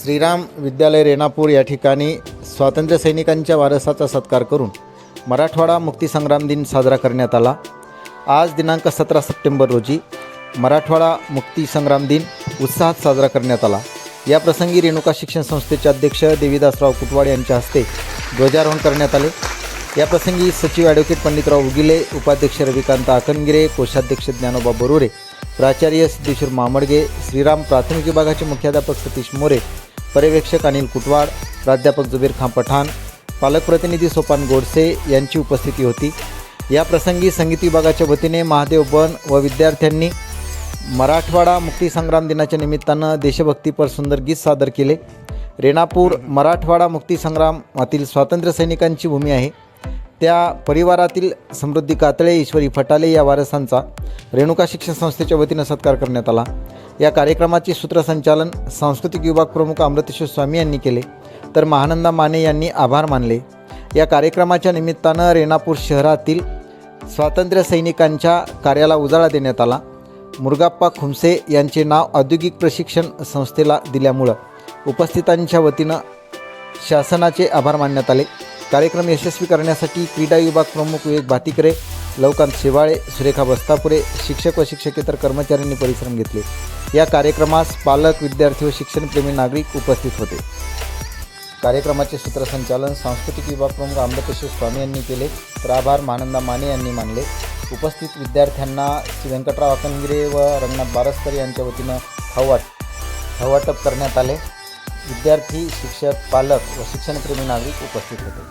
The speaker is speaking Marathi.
श्रीराम विद्यालय रेणापूर या ठिकाणी स्वातंत्र्य सैनिकांच्या वारसाचा सत्कार करून मराठवाडा मुक्तीसंग्राम दिन साजरा करण्यात आला. आज दिनांक सतरा सप्टेंबर रोजी मराठवाडा मुक्तीसंग्राम दिन उत्साहात साजरा करण्यात आला. या प्रसंगी रेणुका शिक्षण संस्थेचे अध्यक्ष देवीदासराव कुटवाड यांच्या हस्ते ध्वजारोहण करण्यात आले. या प्रसंगी सचिव ॲडव्होकेट पंडितराव उगिले उपाध्यक्ष रविकांत आकनगिरे कोषाध्यक्ष ज्ञानोबा बरोरे प्राचार्य सिद्धेश्वर मामडगे श्रीराम प्राथमिक विभागाचे मुख्याध्यापक सतीश मोरे पर्यवेक्षक अनिल कुटवाड प्राध्यापक जुबीर खां पठाण पालकप्रतिनिधी सोपान गोडसे यांची उपस्थिती होती. या प्रसंगी संगीत विभागाच्या वतीने महादेव बन व विद्यार्थ्यांनी मराठवाडा मुक्तीसंग्राम दिनाच्या निमित्तानं देशभक्तीपर सुंदर गीत सादर केले. रेणापूर मराठवाडा मुक्तीसंग्रामातील स्वातंत्र्य सैनिकांची भूमी आहे. त्या परिवारातील समृद्धी कातळे ईश्वरी फटाले या वारसांचा रेणुका शिक्षण संस्थेच्या वतीनं सत्कार करण्यात आला. या कार्यक्रमाचे सूत्रसंचालन सांस्कृतिक विभाग प्रमुख अमृतेश्वर स्वामी यांनी केले. तर महानंदा माने यांनी आभार मानले. या कार्यक्रमाच्या निमित्तानं रेणापूर शहरातील स्वातंत्र्य सैनिकांच्या कार्याला उजाळा देण्यात आला. मुरगाप्पा खुमसे यांचे नाव औद्योगिक प्रशिक्षण संस्थेला दिल्यामुळं उपस्थितांच्या वतीनं शासनाचे आभार मानण्यात आले. कार्यक्रम यशस्वी करण्यासाठी क्रीडा विभाग प्रमुख विवेक भातिकरे लवकांत शेवाळे सुरेखा बस्तापुरे शिक्षक व शिक्षकेतर कर्मचाऱ्यांनी परिश्रम घेतले. या कार्यक्रमास पालक विद्यार्थी व शिक्षणप्रेमी नागरिक उपस्थित होते. कार्यक्रमाचे सूत्रसंचालन सांस्कृतिक विभाग प्रमुख अमृतेश्वर स्वामी यांनी केले. तर आभार मानंदा माने यांनी मानले. उपस्थित विद्यार्थ्यांना श्री व्यंकटराव अकनगिरे व रंगनाथ बारस्कर यांच्या वतीनं हवाट हवाटप करण्यात आले. विद्यार्थी शिक्षक पालक व शिक्षणप्रेमी नागरिक उपस्थित होते.